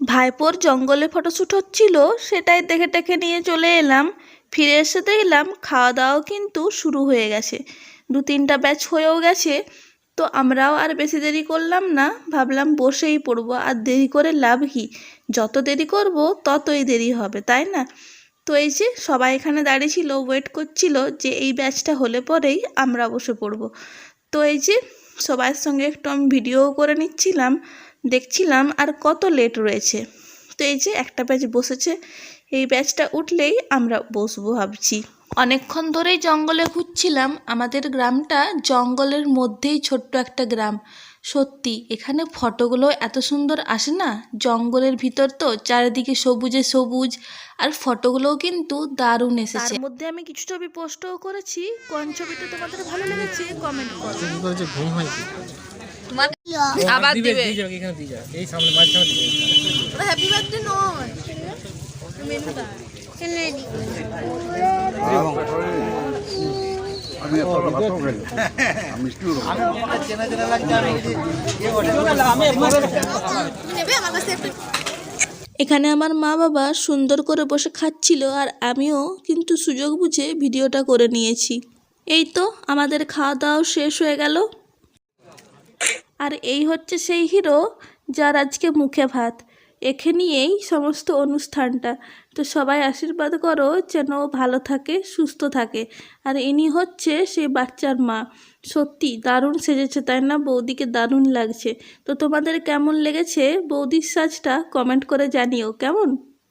ভাইপোর জঙ্গলে ফটোশ্যুট হচ্ছিল, সেটাই দেখে টেখে নিয়ে চলে এলাম। ফিরে এসে দেখলাম খাওয়া দাওয়াও কিন্তু শুরু হয়ে গেছে। দু তিনটা ব্যাচ হয়েও গেছে, তো আমরাও আর বেশি দেরি করলাম না। ভাবলাম বসেই পড়ব, আর দেরি করে লাভ কি? যত দেরি করব, ততই দেরি হবে, তাই না? তো এই যে সবাই এখানে দাঁড়িয়ে ছিল ওয়েট করছিল যে এই ব্যাচটা হলে পরেই আমরা বসে পড়ব। তো এই যে সবার সঙ্গে একটু আমি ভিডিও করে নিচ্ছিলাম, দেখছিলাম আর কত লেট রয়েছে। তো এই যে একটা ব্যাচ বসেছে, এই ব্যাচটা উঠলেই আমরা বসবো ভাবছি। অনেকক্ষণ ধরেই জঙ্গলে ঘুরছিলাম। আমাদের গ্রামটা জঙ্গলের মধ্যেই ছোট্ট একটা গ্রাম। সত্যি এখানে ফটোগুলো এত সুন্দর আসে না? জঙ্গলের ভিতর তো চারিদিকে সবুজে সবুজ আর ফটোগুলোও কিন্তু দারুণ এসেছে। তার মধ্যে আমি কিছু ছবি পোস্টও করেছি। কোন ছবিটা তোমাদের ভালো লেগেছে কমেন্ট করো। ঘুম হয় কি আবার দিবে। এখানে দিয়ে যাবে এই সামনে মাঝখানে হ্যাপি বার্থডে নয়। আমি এখানে আমার মা বাবা সুন্দর করে বসে খাচ্ছিল আর আমিও কিন্তু সুযোগ বুঝে ভিডিওটা করে নিয়েছি। এই তো আমাদের খাওয়া দাওয়া শেষ হয়ে গেল। আর এই হচ্ছে সেই হিরো যার আজকে মুখে ভাত। একে নিয়েই সমস্ত অনুষ্ঠানটা। তো সবাই আশীর্বাদ করো যেন ভালো থাকে, সুস্থ থাকে। আর ইনি হচ্ছে সেই বাচ্চার মা। সত্যি দারুণ সেজেছে, তাই না? বৌদিকে দারুণ লাগছে। তো তোমাদের কেমন লেগেছে বৌদির সাজটা কমেন্ট করে জানিও, কেমন?